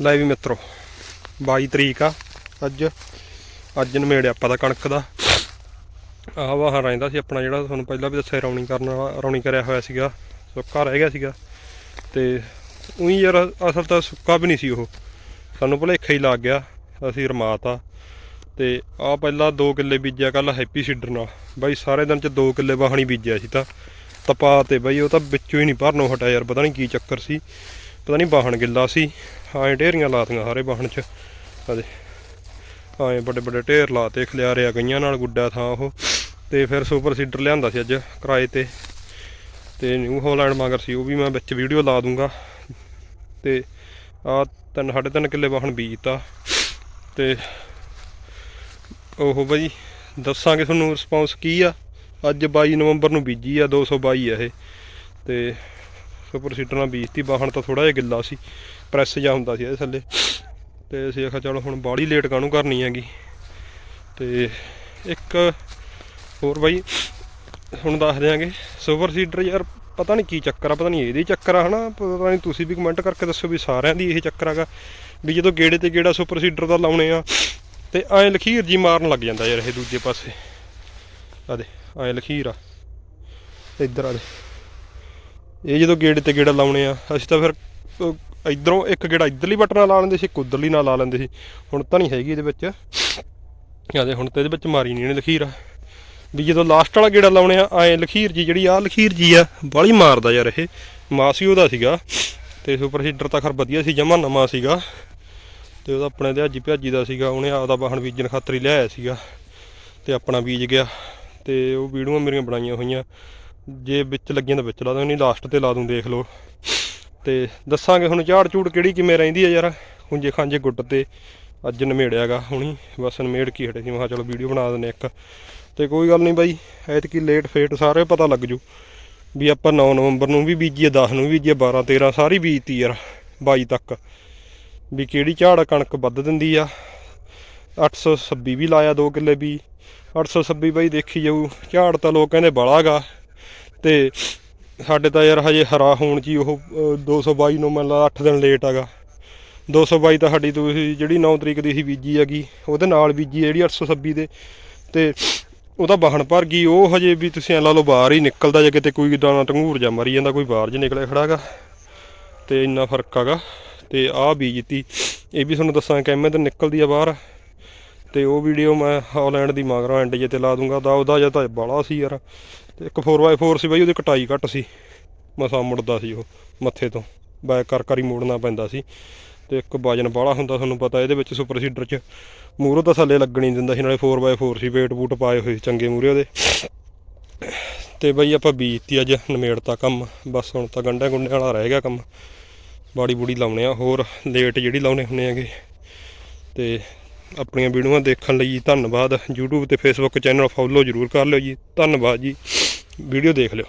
ਲੈ ਵੀ ਮਿੱਤਰੋ 22 ਤਰੀਕ ਆ, ਅੱਜ। ਅੱਜ ਨਵੇੜਿਆ ਆਪਾਂ ਦਾ ਕਣਕ ਦਾ। ਆਹ ਵਾਹ ਰਹਿੰਦਾ ਸੀ ਆਪਣਾ ਜਿਹੜਾ ਤੁਹਾਨੂੰ ਪਹਿਲਾਂ ਵੀ ਦੱਸਿਆ, ਰੌਣੀ ਕਰਨ ਵਾਲਾ, ਰੌਣੀ ਕਰਿਆ ਹੋਇਆ ਸੀਗਾ, ਸੁੱਕਾ ਰਹਿ ਗਿਆ ਸੀਗਾ। ਤੇ ਉਹੀ ਯਾਰ, ਅਸਲ ਤਾਂ ਸੁੱਕਾ ਵੀ ਨਹੀਂ ਸੀ ਉਹ। ਸਾਨੂੰ ਭੁਲੇਖਾ ਹੀ ਲੱਗ ਗਿਆ, ਅਸੀਂ ਰਮਾਤਾ। ਤੇ ਆ ਪਹਿਲਾਂ 2 ਕਿੱਲੇ ਬੀਜਿਆ ਕੱਲ ਹੈਪੀ ਸੀਡਰ ਨਾਲ। ਬਾਈ ਸਾਰੇ ਦਿਨ ਚ 2 ਕਿੱਲੇ ਵਾਹਣੀ ਬੀਜਿਆ ਸੀ ਤਾਂ। ਤਪਾ ਤੇ ਬਾਈ, ਉਹ ਤਾਂ ਵਿੱਚੋਂ ਹੀ ਨਹੀਂ ਭਰਨੋਂ ਹਟਿਆ ਯਾਰ, ਪਤਾ ਨਹੀਂ ਕੀ ਚੱਕਰ ਸੀ। ਪਤਾ ਨਹੀਂ ਵਾਹਣ ਗਿੱਲਾ ਸੀ। ਐਂ ਢੇਰੀਆਂ ਲਾਤੀਆਂ ਸਾਰੇ ਵਾਹਣ ਚ। ਅਜੇ ਐਂ ਵੱਡੇ ਵੱਡੇ ਢੇਰ ਲਾਤੇ, ਖਲਿਆਰਿਆ ਗਈਆਂ ਨਾਲ ਗੁੱਡਾ ਥਾਂ ਉਹ। ਤੇ ਫਿਰ ਸੁਪਰ ਸੀਡਰ ਲਿਆਂਦਾ ਸੀ ਅੱਜ ਕਿਰਾਏ ਤੇ। ਤੇ ਨਿਊ ਹਾਲੈਂਡ ਮਗਰ ਸੀ, ਉਹ ਵੀ ਮੈਂ ਵਿੱਚ ਵੀਡੀਓ ਲਾ ਦੂੰਗਾ। ਤੇ ਆ ਤਿੰਨ, ਸਾਢੇ ਤਿੰਨ ਕਿੱਲੇ ਵਾਹਣ ਬੀਜਤਾ। ਤੇ ਉਹ ਬਈ, ਦੱਸਾਂਗੇ ਤੁਹਾਨੂੰ ਰਿਸਪੌਂਸ ਕੀ ਆ। ਅੱਜ 22 ਨਵੰਬਰ ਨੂੰ ਬੀਜੀ ਆ 222 ਆ ਇਹ। ਤੇ ਸੁਪਰ ਸੀਟਰ ਨਾਲ ਬੀਜਤੀ, ਵਾਹਣ ਤਾਂ ਥੋੜਾ ਜਿਹਾ ਗਿੱਲਾ ਸੀ। ਪ੍ਰੈਸ ਜਾ ਹੁੰਦਾ ਸੀ ਇਹਦੇ ਥੱਲੇ। ਤੇ ਅਸੀਂ ਆਖਿਆ ਚਲੋ ਹੁਣ ਬਾਹਲੀ ਲੇਟ ਕਾਹਨੂੰ ਕਰਨੀ ਹੈਗੀ। ਤੇ ਇੱਕ ਹੋਰ ਬਾਈ, ਹੁਣ ਦੱਸ ਦਿਆਂਗੇ। ਸੁਪਰ ਸੀਡਰ ਯਾਰ ਪਤਾ ਨਹੀਂ ਕੀ ਚੱਕਰ ਆ, ਪਤਾ ਨਹੀਂ ਇਹਦੇ ਚੱਕਰ ਆ ਹਨਾ। ਪਤਾ ਨਹੀਂ ਤੁਸੀਂ ਵੀ ਕਮੈਂਟ ਕਰਕੇ ਦੱਸੋ ਵੀ ਸਾਰਿਆਂ ਦੀ ਇਹ ਚੱਕਰ ਹੈਗਾ। ਵੀ ਜਦੋਂ ਗੇੜੇ ਤੇ ਗੇੜਾ ਸੁਪਰ ਸੀਡਰ ਦਾ ਲਾਉਣੇ ਆ, ਤੇ ਐਂ ਲਖੀਰ ਜੀ ਮਾਰਨ ਲੱਗ ਜਾਂਦਾ ਯਾਰ ਇਹ ਦੂਜੇ ਪਾਸੇ। ਆ ਦੇ, ਐਂ ਲਖੀਰ ਆ। ਇੱਧਰ ਆ ਦੇ। ਇਹ ਜਦੋਂ ਗੇੜੇ ਤੇ ਗੇੜਾ ਲਾਉਣੇ ਆ, ਅਸੀਂ ਤਾਂ ਫਿਰ ਇੱਧਰੋਂ ਇੱਕ ਗੇੜਾ ਇੱਧਰਲੀ ਬਟਨ ਨਾਲ ਲਾ ਲੈਂਦੇ ਸੀ, ਇੱਕ ਉੱਧਰਲੀ ਨਾਲ ਲਾ ਲੈਂਦੇ ਸੀ। ਹੁਣ ਤਾਂ ਨਹੀਂ ਹੈਗੀ ਇਹਦੇ ਵਿੱਚ। ਆ ਹੁਣ ਤਾਂ ਇਹਦੇ ਵਿੱਚ ਮਾਰੀ ਨਹੀਂ ਇਹਨੇ ਲਖੀਰ। ਵੀ ਜਦੋਂ ਲਾਸਟ ਵਾਲਾ ਗੇੜਾ ਲਾਉਣੇ ਆ, ਐਂ ਲਖੀਰ ਜੀ ਜਿਹੜੀ ਆ ਲਖੀਰ ਜੀ ਆ ਬਾਲੀ ਮਾਰਦਾ ਯਾਰ ਇਹ। ਮਾਸੀ ਉਹਦਾ ਸੀਗਾ। ਤੇ ਸੁਪਰ ਸੀਡਰ ਤਾਂ ਖਰ ਵਧੀਆ ਸੀ, ਜਮਾ ਨਵਾਂ ਸੀਗਾ। ਤੇ ਉਹਦਾ ਆਪਣੇ ਦਿਹਾਜੀ ਭਿਆਜੀ ਦਾ ਸੀਗਾ, ਉਹਨੇ ਆਪਦਾ ਵਾਹਣ ਬੀਜਣ ਖਾਤਰ ਹੀ ਲਿਆਇਆ ਸੀਗਾ। ਤੇ ਆਪਣਾ ਬੀਜ ਗਿਆ। ਤੇ ਉਹ ਵੀਡੀਓ ਮੇਰੀਆਂ ਬਣਾਈਆਂ ਹੋਈਆਂ। ਜੇ ਵਿੱਚ ਲੱਗੀਆਂ ਤਾਂ ਵਿੱਚ ਲਾ ਦਾਂ ਨਹੀਂ ਲਾਸਟ ਤੇ ਲਾ ਦੂੰ, ਦੇਖ ਲਓ। ਤੇ ਦੱਸਾਂਗੇ ਹੁਣ ਝਾੜ ਝੂੜ ਕਿਹੜੀ ਕਿਵੇਂ ਰਹਿੰਦੀ ਆ ਯਾਰ। ਹੁੰਜੇ ਖਾਂਜੇ ਗੁੱਟ ਤੇ ਅੱਜ ਨਮੇੜਿਆਗਾ ਹੁਣੀ, ਬਸ ਨਮੇੜ ਕੀ ਹਟੇ ਸੀ। ਮੈਂ ਕਿਹਾ ਚਲੋ ਵੀਡੀਓ ਬਣਾ ਦਿੰਦੇ ਇੱਕ। ਤੇ ਕੋਈ ਗੱਲ ਨਹੀਂ ਬਾਈ, ਐਤਕੀ ਲੇਟ ਫੇਟ ਸਾਰੇ ਪਤਾ ਲੱਗ ਜੂ ਵੀ ਆਪਾਂ 9 ਨਵੰਬਰ ਨੂੰ ਵੀ ਬੀਜੀਏ 10 ਨੂੰ ਵੀ ਬੀਜੀਏ 12 13 ਸਾਰੀ ਬੀਜਤੀ ਯਾਰ 22 ਤੱਕ। ਵੀ ਕਿਹੜੀ ਝਾੜ ਕਣਕ ਵੱਧ ਦਿੰਦੀ ਆ। 826 ਵੀ ਲਾਇਆ 2 ਕਿੱਲੇ ਵੀ। 826 ਬਾਈ ਦੇਖੀ ਜਾਊ, ਝਾੜ ਤਾਂ ਲੋਕ ਕਹਿੰਦੇ ਬਲਾਗਾ। ਤੇ ਸਾਡੇ ਤਾਂ ਯਾਰ ਹਜੇ ਹਰਾ ਹੋਣ ਜੀ ਉਹ ਅਹ, 222 ਨੂੰ ਮੈਨੂੰ ਲੱਗਦਾ 8 ਦਿਨ ਲੇਟ ਹੈਗਾ। 222 ਤਾਂ ਸਾਡੀ ਤੁਸੀਂ ਜਿਹੜੀ 9 ਤਰੀਕ ਦੀ ਸੀ ਬੀਜੀ ਹੈਗੀ ਉਹਦੇ ਨਾਲ ਬੀਜੀ ਜਿਹੜੀ 826 ਦੇ। ਤੇ ਉਹਦਾ ਵਾਹਣ ਭਰ ਗਈ ਉਹ ਹਜੇ ਵੀ ਤੁਸੀਂ ਐ ਲਾ ਲਓ ਬਾਹਰ ਹੀ ਨਿਕਲਦਾ ਜੇ ਕਿਤੇ ਕੋਈ ਦਾਣਾ ਟੰਗੂਰ ਜਾ ਮਰੀ ਜਾਂਦਾ ਕੋਈ ਬਾਹਰ ਜ ਨਿਕਲਿਆ ਖੜਾਗਾ ਤੇ ਇੰਨਾ ਫ਼ਰਕ ਹੈਗਾ। ਤੇ ਆਹ ਬੀਜਤੀ ਇਹ ਵੀ ਤੁਹਾਨੂੰ ਦੱਸਾਂ ਕਿਵੇਂ ਤੇ ਨਿਕਲਦੀ ਆ ਬਾਹਰ। ਤੇ ਉਹ ਵੀਡੀਓ ਮੈਂ ਹਾਲੈਂਡ ਦੀ ਮਗਰੋਂ ਐਂਡ ਜੇ ਤੇ ਲਾ ਦੂੰਗਾ ਦਾ ਉਹਦਾ ਜਾਂ ਤਾਂ ਬਾਲਾ ਸੀ ਯਾਰ। ਤੇ ਇੱਕ 4x4 ਸੀ ਬਾਈ, ਉਹਦੀ ਕਟਾਈ ਘੱਟ ਸੀ। ਮਸਾਂ ਮੁੜਦਾ ਸੀ ਉਹ, ਮੱਥੇ ਤੋਂ। ਬੈਕ ਕਰ ਕਰ ਹੀ ਮੋੜਨਾ ਪੈਂਦਾ ਸੀ। ਤੇ ਇੱਕ ਵਜਨ ਬਾਲਾ ਹੁੰਦਾ, ਤੁਹਾਨੂੰ ਪਤਾ ਇਹਦੇ ਵਿੱਚ ਸੁਪਰ ਸੀਡਰ 'ਚ। ਮੂਹਰੋਂ ਤਾਂ ਥੱਲੇ ਲੱਗਣੀ ਨਹੀਂ ਦਿੰਦਾ ਸੀ, ਨਾਲੇ 4x4 ਸੀ ਵੇਟ ਬੂਟ ਪਾਏ ਹੋਏ ਚੰਗੇ ਮੂਹਰੇ ਉਹਦੇ। ਤੇ ਬਈ ਆਪਾਂ ਬੀਜਤੀ ਅੱਜ ਨਮੇੜਤਾ ਕੰਮ, ਬਸ ਹੁਣ ਤਾਂ ਗੰਢਿਆਂ ਗੁੰਡਿਆਂ ਵਾਲਾ ਰਹਿ ਗਿਆ ਕੰਮ। ਬਾੜੀ ਬੂੜੀ ਲਾਉਣੇ ਆ, ਹੋਰ ਲੇਟ ਜਿਹੜੀ ਲਾਉਣੇ ਹੁੰਨੇ ਆਗੇ ਤੇ ਆਪਣੀਆਂ ਵੀਡੀਓਆਂ ਦੇਖਣ ਲਈ ਧੰਨਵਾਦ YouTube ਤੇ Facebook ਚੈਨਲ ਫੋਲੋ ਜ਼ਰੂਰ ਕਰ ਲਿਓ ਜੀ, ਧੰਨਵਾਦ ਜੀ, ਵੀਡੀਓ ਦੇਖ ਲਿਓ।